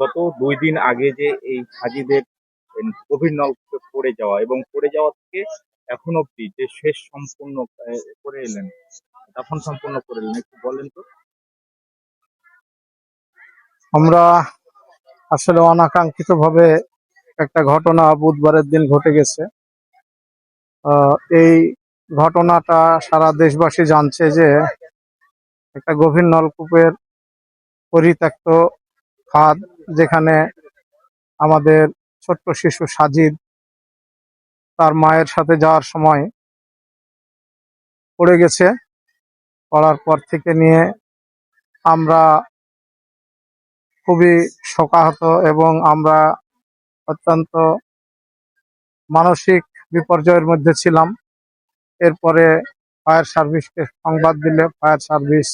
গত দুই দিন আগে যে এই হাজিদের গভীর নলকূপে পড়ে যাওয়া এবং পড়ে যাওয়া থেকে এখন অব্দি যে শেষ সম্পূর্ণ করে এলেন, দাফন সম্পূর্ণ করে এলেন, একটু বলেন তো। আমরা আসলে অনাকাঙ্ক্ষিত ভাবে একটা ঘটনা বুধবারের দিন ঘটে গেছে। এই ঘটনাটা সারা দেশবাসী জানছে যে একটা গভীর নলকূপের পরিত্যক্ত খাদ যেখানে আমাদের ছোট্ট শিশু সাজিদ তার মায়ের সাথে যাওয়ার সময় পড়ে গেছে। পড়ার পর থেকে নিয়ে আমরা খুবই শোকাহত এবং আমরা অত্যন্ত মানসিক বিপর্যয়ের মধ্যে ছিলাম। এরপরে ফায়ার সার্ভিসকে সংবাদ দিলে ফায়ার সার্ভিস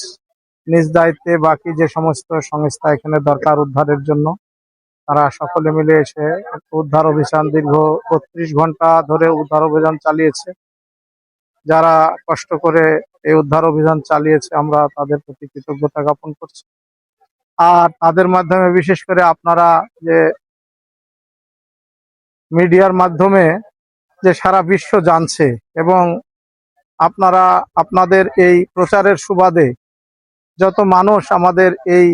নিজ দায়িত্বে বাকি যে সমস্ত সংস্থা এখানে দরকার উদ্ধারের জন্য, তারা সকলে মিলে এসে উদ্ধার অভিযান দীর্ঘ বত্রিশ ঘণ্টা ধরে উদ্ধার অভিযান চালিয়েছে। যারা কষ্ট করে এই উদ্ধার অভিযান চালিয়েছে, আমরা তাদের প্রতি কৃতজ্ঞতা জ্ঞাপন করছি। আর তাদের মাধ্যমে, বিশেষ করে আপনারা যে মিডিয়ার মাধ্যমে যে সারা বিশ্ব জানছে এবং আপনারা, আপনাদের এই প্রচারের সুবাদে যত মানুষ আমাদের এই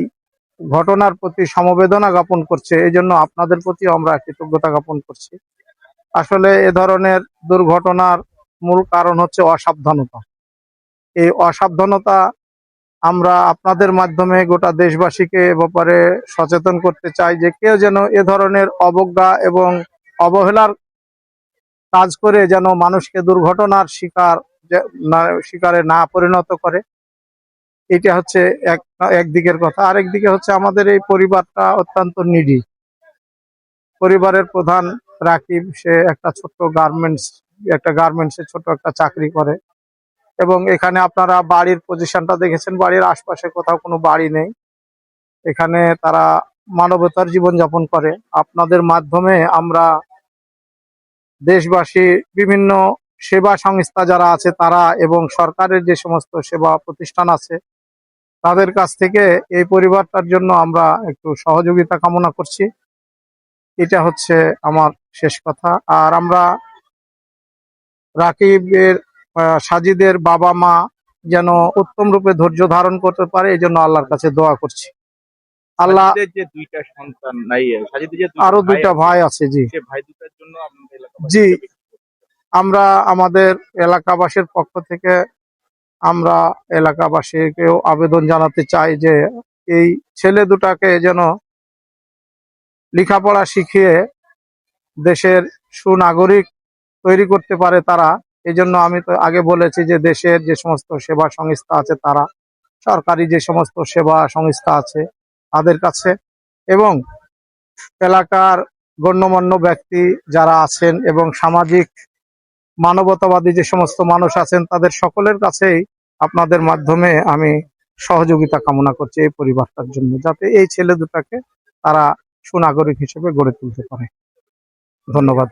ঘটনার প্রতি সমবেদনা জ্ঞাপন করছে, এই জন্য আপনাদের প্রতি আমরা কৃতজ্ঞতা জ্ঞাপন করছি। আসলে এ ধরনের দুর্ঘটনার মূল কারণ হচ্ছে অসাবধানতা। এই অসাবধানতা আমরা আপনাদের মাধ্যমে গোটা দেশবাসীকে এ ব্যাপারে সচেতন করতে চাই যে কেউ যেন এ ধরনের অবজ্ঞা এবং অবহেলার কাজ করে যেন মানুষকে দুর্ঘটনার শিকার শিকারে না পরিণত করে। এটা হচ্ছে এক একদিকের কথা। আরেক দিকে হচ্ছে আমাদের এই পরিবারটা অত্যন্ত নিডি। পরিবারের প্রধান রাকিব, সে একটা ছোট্ট গার্মেন্টস, একটা গার্মেন্টসে ছোট একটা চাকরি করে। এবং এখানে আপনারা বাড়ির পজিশনটা দেখেছেন, বাড়ির আশপাশে কোথাও কোনো বাড়ি নেই। এখানে তারা মানবতার জীবন যাপন করে। আপনাদের মাধ্যমে আমরা দেশবাসী, বিভিন্ন সেবা সংস্থা যারা আছে তারা এবং সরকারের যে সমস্ত সেবা প্রতিষ্ঠান আছে তাদের কাছ থেকে এই পরিবারটার জন্য আমরা একটু সহযোগিতা কামনা করছি। এটা হচ্ছে আমার শেষ কথা। আর আমরা রাকিবের সাজিদের বাবা মা যেন উত্তম রূপে ধৈর্য ধারণ করতে পারে এই জন্য আল্লাহর কাছে দোয়া করছি। আল্লাহ যে দুইটা সন্তান নাই আরও দুইটা ভাই আছে জি। ভাই দুটার জন্য জি। আমরা আমাদের এলাকাবাসীর পক্ষ থেকে আমরা এলাকাবাসীকেও আবেদন জানাতে চাই যে এই ছেলে দুটাকে যেন লেখাপড়া শিখিয়ে দেশের সুনাগরিক তৈরি করতে পারে তারা। এই জন্য আমি তো আগে বলেছি যে দেশের যে সমস্ত সেবা সংস্থা আছে তারা, সরকারি যে সমস্ত সেবা সংস্থা আছে তাদের কাছে এবং এলাকার গণ্যমান্য ব্যক্তি যারা আছেন এবং সামাজিক মানবতাবাদী যে সমস্ত মানুষ আছেন তাদের সকলের কাছেই আপনাদের মাধ্যমে আমি সহযোগিতা কামনা করছি এই পরিবারটার জন্য, যাতে এই ছেলে দুটাকে তারা সুনাগরিক হিসেবে গড়ে তুলতে পারে। ধন্যবাদ।